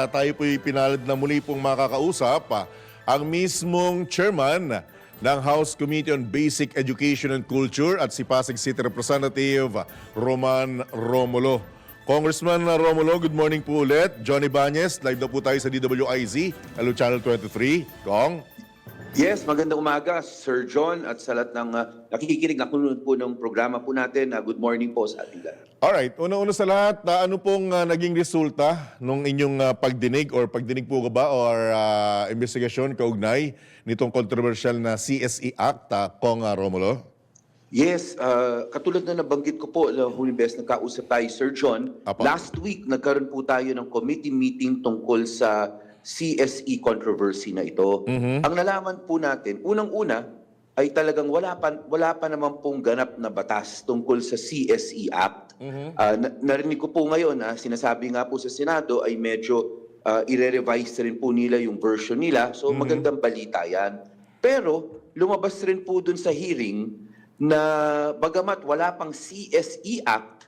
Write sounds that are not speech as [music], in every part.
ah, tayo po'y pinalad na muli pong makakausap ah, ang mismong chairman ng House Committee on Basic Education and Culture at si Pasig City Representative Roman Romulo. Congressman Romulo, good morning po ulit. Johnny Banyes, live na po tayo sa DWIZ, Hello Channel 23. Kong? Yes, magandang umaga, Sir John, at sa lahat ng uh, nakikinig, nakunod po ng programa po natin. Uh, good morning po sa ating lahat. Alright, una-una sa lahat, ah, ano pong ah, naging resulta nung inyong ah, pagdinig or pagdinig po ka ba or ah, investigasyon kaugnay nitong controversial na CSE Act, ah, Kong ah, Romulo? Yes, uh, katulad na nabanggit ko po, uh, huling beses nagkausap tayo, Sir John, Apo. last week nagkaroon po tayo ng committee meeting tungkol sa CSE controversy na ito. Ang nalaman po natin, unang-una, ay talagang wala pa, wala pa naman pong ganap na batas tungkol sa CSE Act. Ah, na- narinig ko po ngayon, ah, sinasabi nga po sa Senado ay medyo ah, ire-revise rin po nila yung version nila. So magandang balita yan. Pero lumabas rin po dun sa hearing na bagamat wala pang CSE Act,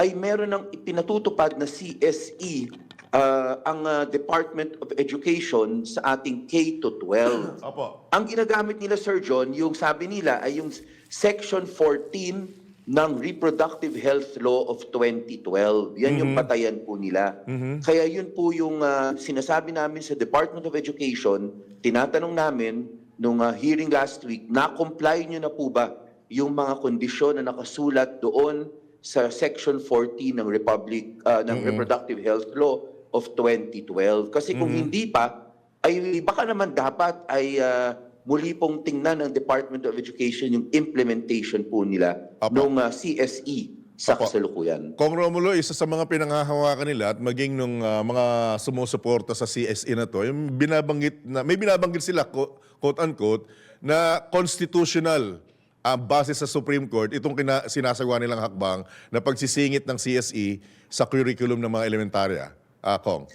ay meron ng ipinatutupad na CSE ah, ang ah, Department of Education sa ating K to 12. [clears throat] Opo. Ang ginagamit nila, Sir John, yung sabi nila ay yung Section 14 ng Reproductive Health Law of 2012. Yan yung patayan po nila. Kaya yun po yung ah, sinasabi namin sa Department of Education, tinatanong namin nung ah, hearing last week, na-comply nyo na po ba yung mga kondisyon na nakasulat doon sa Section 14 ng Republic ah, ng Reproductive Health Law of 2012. Kasi kung hindi pa, ay baka naman dapat ay ah, muli pong tingnan ng Department of Education yung implementation po nila Apo. nung ah, CSE sa Apo. kasalukuyan. Kong Romulo, isa sa mga pinanghahawakan nila at maging nung ah, mga sumusuporta sa CSE na to, yung binabanggit na, may binabanggit sila, quote, quote-unquote, na constitutional ang base sa Supreme Court, itong kina, sinasagawa nilang hakbang na pagsisingit ng CSE sa curriculum ng mga elementarya. Ah, Kong.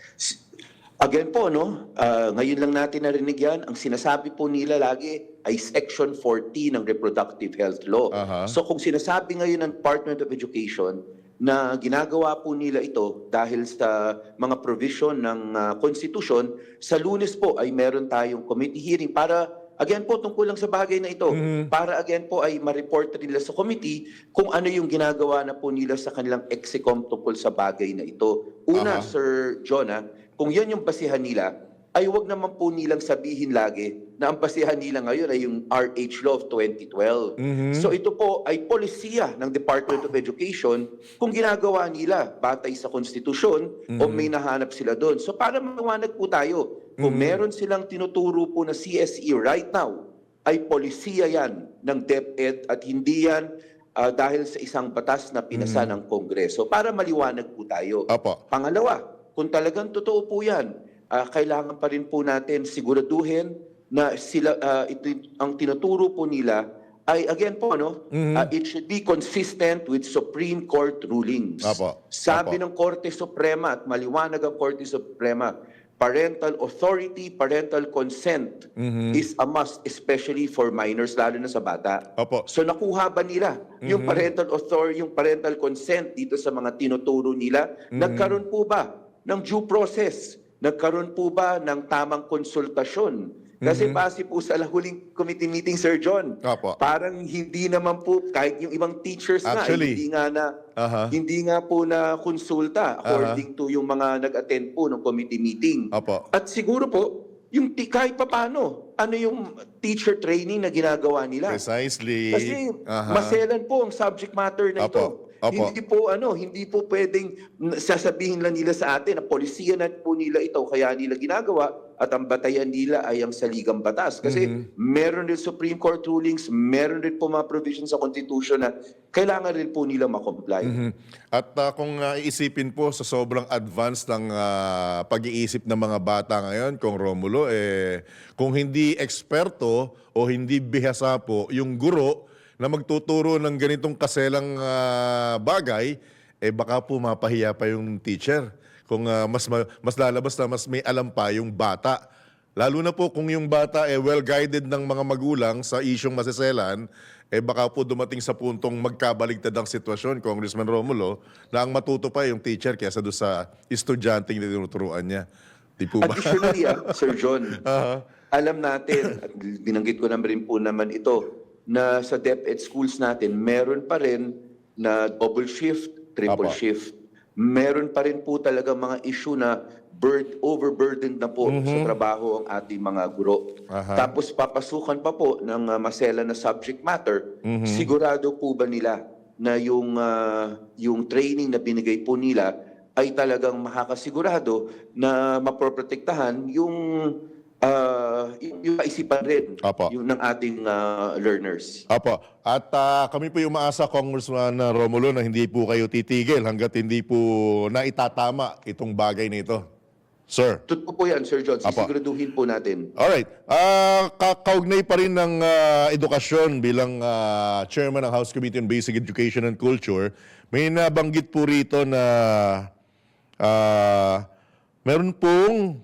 Again po, no, ah, ngayon lang natin narinig yan, ang sinasabi po nila lagi ay Section 14 ng Reproductive Health Law. Aha. So kung sinasabi ngayon ng Department of Education na ginagawa po nila ito dahil sa mga provision ng ah, Constitution, sa lunes po ay meron tayong committee hearing para Again po, tungkol lang sa bagay na ito. Para again po ay ma-report nila sa committee kung ano yung ginagawa na po nila sa kanilang execom tungkol sa bagay na ito. Una, Aha. Sir Jonah, kung yan yung basihan nila, ay wag naman po nilang sabihin lagi na ang basihan nila ngayon ay yung RH Law of 2012. So ito po ay polisiya ng Department of Education kung ginagawa nila batay sa konstitusyon o may nahanap sila doon. So para maliwanag po tayo, kung meron silang tinuturo po na CSE right now, ay polisiya yan ng DepEd at hindi yan ah, dahil sa isang batas na pinasa ng Kongreso. Para maliwanag po tayo. Apo. Pangalawa, kung talagang totoo po yan, ah, kailangan pa rin po natin siguraduhin na sila ah, ito, ang tinuturo po nila ay again po no, ah, it should be consistent with Supreme Court rulings. Apo. Sabi Apo. ng Korte Suprema at maliwanag ang Korte Suprema, parental authority, parental consent is a must especially for minors lalo na sa bata. Opo. So nakuha ba nila yung parental authority, yung parental consent dito sa mga tinuturo nila? Nagkaroon po ba ng due process? Nagkaroon po ba ng tamang konsultasyon? Kasi base po sa huling committee meeting, Sir John, Opo. parang hindi naman po, kahit yung ibang teachers Actually, hindi nga na, Aha. hindi nga po na konsulta according to yung mga nag-attend po ng committee meeting. Opo. At siguro po, yung ti- kahit papano, ano yung teacher training na ginagawa nila? Precisely. Kasi Aha. maselan po ang subject matter na ito. Opo. Opo. Hindi po ano, hindi po pwedeng n- sasabihin lang nila sa atin na polisiya na po nila ito kaya nila ginagawa at ang batayan nila ay ang saligang batas. Kasi Mm-hmm. meron rin Supreme Court rulings, meron rin po mga provisions sa Constitution na kailangan rin po nila makomply. Mhm. At ah, kung ah, iisipin po sa sobrang advance ng ah, pag-iisip ng mga bata ngayon, kung Romulo, eh, kung hindi eksperto o hindi bihasa po yung guro na magtuturo ng ganitong kaselang ah, bagay, eh baka po mapahiya pa yung teacher. Kung ah, mas, ma- mas lalabas na mas may alam pa yung bata. Lalo na po kung yung bata eh well-guided ng mga magulang sa isyong maseselan, eh baka po dumating sa puntong magkabaligtad ang sitwasyon, Congressman Romulo, na ang matuto pa yung teacher kaysa doon sa estudyante na tinuturuan niya. Di po ba? Additionally, ah, Sir John, [laughs] Aha. alam natin, at binanggit ko naman rin po naman ito, na sa DepEd schools natin, meron pa rin na double shift, triple Apo. shift. Meron pa rin po talaga mga issue na bird, overburdened na po sa trabaho ang ating mga guro. Aha. Tapos papasukan pa po ng uh, masela na subject matter, Mhm. sigurado po ba nila na yung, ah, yung training na binigay po nila ay talagang makakasigurado na maproprotektahan yung ah, yung, kaisipan rin Apo. yung ng ating ah, learners. Apo. At ah, kami po yung umaasa, Congressman Romulo, na hindi po kayo titigil hanggat hindi po naitatama itong bagay na ito. Sir. Totoo po yan, Sir John. Apo. Sisiguraduhin po natin. Alright. Ah, ka- kaugnay pa rin ng ah, edukasyon bilang ah, chairman ng House Committee on Basic Education and Culture, may nabanggit po rito na ah, meron pong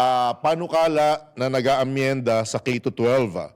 ah, panukala na nag-aamyenda sa K-12. ah.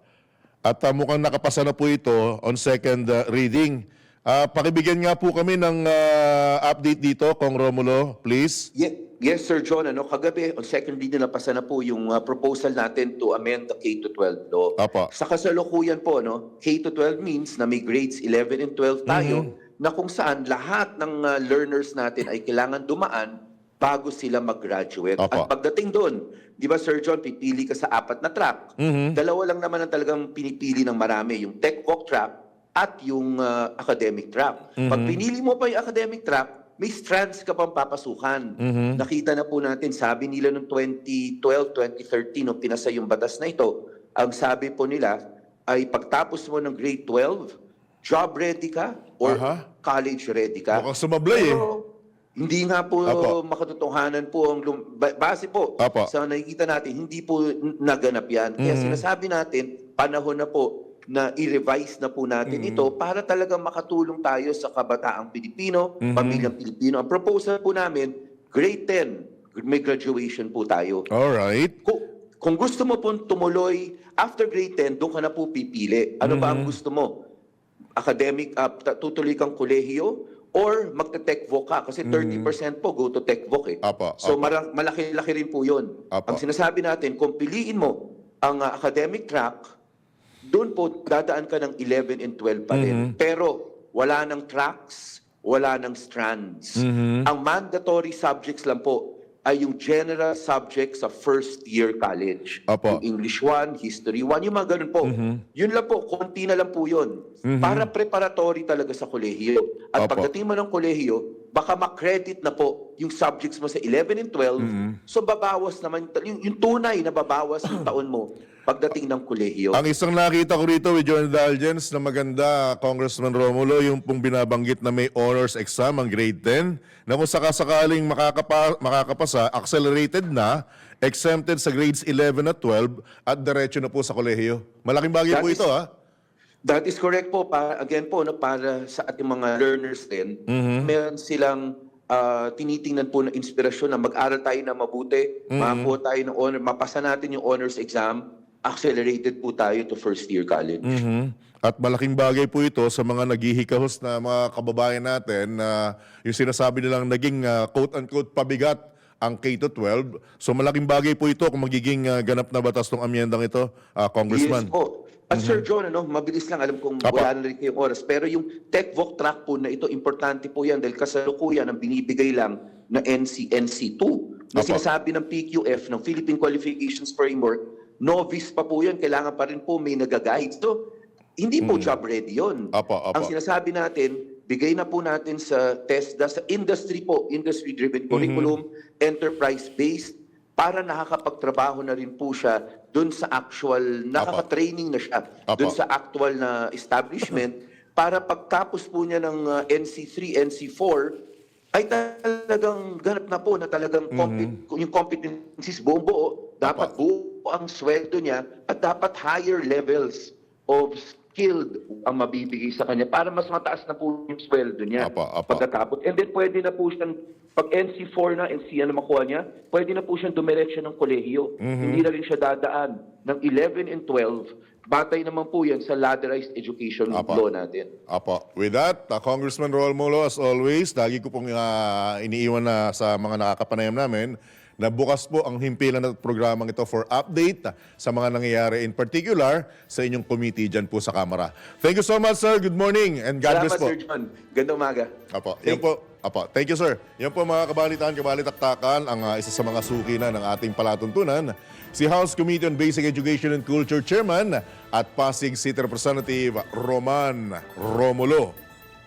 At ah, mukhang nakapasa na po ito on second ah, reading. Ah, pakibigyan nga po kami ng ah, update dito, Kong Romulo, please. Ye- yes, Sir John. Ano, kagabi, on second reading na pasa na po yung ah, proposal natin to amend the K-12 law. Apo. Sa kasalukuyan po, no, K-12 means na may grades 11 and 12 tayo Mm-hmm. na kung saan lahat ng ah, learners natin ay kailangan dumaan bago sila mag-graduate. Apo. At pagdating doon, di ba Sir John, pipili ka sa apat na track. Mhm. Dalawa lang naman ang talagang pinipili ng marami, yung tech walk track at yung ah, academic track. Pag pinili mo pa yung academic track, may strands ka pang papasukan. Nakita na po natin, sabi nila noong 2012, 2013, nung pinasa yung batas na ito, ang sabi po nila ay pagtapos mo ng grade 12, job ready ka or Aha. college ready ka. Mukhang sumablay eh. Pero, hindi nga po Apo. makatotohanan po ang lum- ba- base po Apo. sa nakikita natin, hindi po n- naganap yan. Kaya sinasabi natin, panahon na po na i-revise na po natin ito para talagang makatulong tayo sa kabataang Pilipino, pamilyang Pilipino. Ang proposal po namin, grade 10, may graduation po tayo. Alright. Kung, kung gusto mo pong tumuloy, after grade 10, doon ka na po pipili. Ano ba ang gusto mo? Academic, uh, ta- tutuloy kang kolehiyo or magte-techvoc ka? Kasi 30% po go to techvoc eh. Apo, So apo. malaki-laki rin po yun. Apo. Ang sinasabi natin, kung piliin mo ang uh, academic track, doon po dadaan ka ng 11 and 12 pa rin. Pero wala ng tracks, wala ng strands. Ang mandatory subjects lang po ay yung general subjects sa first year college. Apo. Yung English 1, History 1, yung mga ganun po. Yun lang po, konti na lang po yun. Para preparatory talaga sa kolehiyo. At Apo. pagdating mo ng kolehiyo, baka makredit na po yung subjects mo sa 11 and 12. So babawas naman, yung, yung tunay na babawas yung [clears throat] taon mo pagdating ng kolehiyo. Ang isang nakita ko rito with your indulgence na maganda, Congressman Romulo, yung pong binabanggit na may honors exam, ang grade 10, na kung sakasakaling makakapa, makakapasa, accelerated na, exempted sa grades 11 at 12, at diretso na po sa kolehiyo. Malaking bagay That po is- ito, ha? That is correct po. Para, again po, no, para sa ating mga learners din, meron silang ah, tinitingnan po na inspirasyon na mag-aral tayo na mabuti, makakuha tayo ng honor, mapasa natin yung honors exam, accelerated po tayo to first year college. Mhm. At malaking bagay po ito sa mga naghihikahos na mga kababayan natin na yung sinasabi nilang naging ah, quote-unquote pabigat ang K-12. So malaking bagay po ito kung magiging ah, ganap na batas ng amyendang ito, ah, Congressman. Yes po. At Sir John, ano, mabilis lang, alam kong Apo. wala na rin kayong oras, pero yung TechVoc track po na ito, importante po yan dahil kasalukuyan ang binibigay lang na NC-NC2 na Apo. sinasabi ng PQF, ng Philippine Qualifications Framework, novice pa po yan, kailangan pa rin po may nag-guide. So, hindi po job ready yun. Apo, apo. Ang sinasabi natin, bigay na po natin sa TESDA, sa industry po, industry-driven curriculum, enterprise-based, para nakakapagtrabaho na rin po siya doon sa actual, nakaka-training na siya doon sa actual na establishment [laughs] para pagtapos po niya ng uh, NC3, NC4, ay talagang ganap na po na talagang compet- yung competencies buong buo, dapat buo ang sweldo niya at dapat higher levels of skilled ang mabibigay sa kanya para mas mataas na po yung sweldo niya Apo, apo. pagkatapos. And then pwede na po siyang, pag NC4 na, NC ano makuha niya, pwede na po siyang dumiretso ng kolehiyo. Hindi na rin siya dadaan ng 11 and 12. Batay naman po yan sa ladderized education Apo. law natin. Apo. With that, uh, Congressman Romulo, as always, lagi ko pong uh, iniiwan na sa mga nakakapanayam namin na bukas po ang himpilan ng programang ito for update sa mga nangyayari in particular sa inyong committee dyan po sa Kamara. Thank you so much, sir. Good morning and God Salamat, bless po. Sir John. Ganda umaga. Apo, yan po. Apo, thank you sir. Yan po mga kabalitaan, kabalitaktakan, ang ah, isa sa mga suki na ng ating palatuntunan, si House Committee on Basic Education and Culture Chairman at Pasig City Representative Roman Romulo.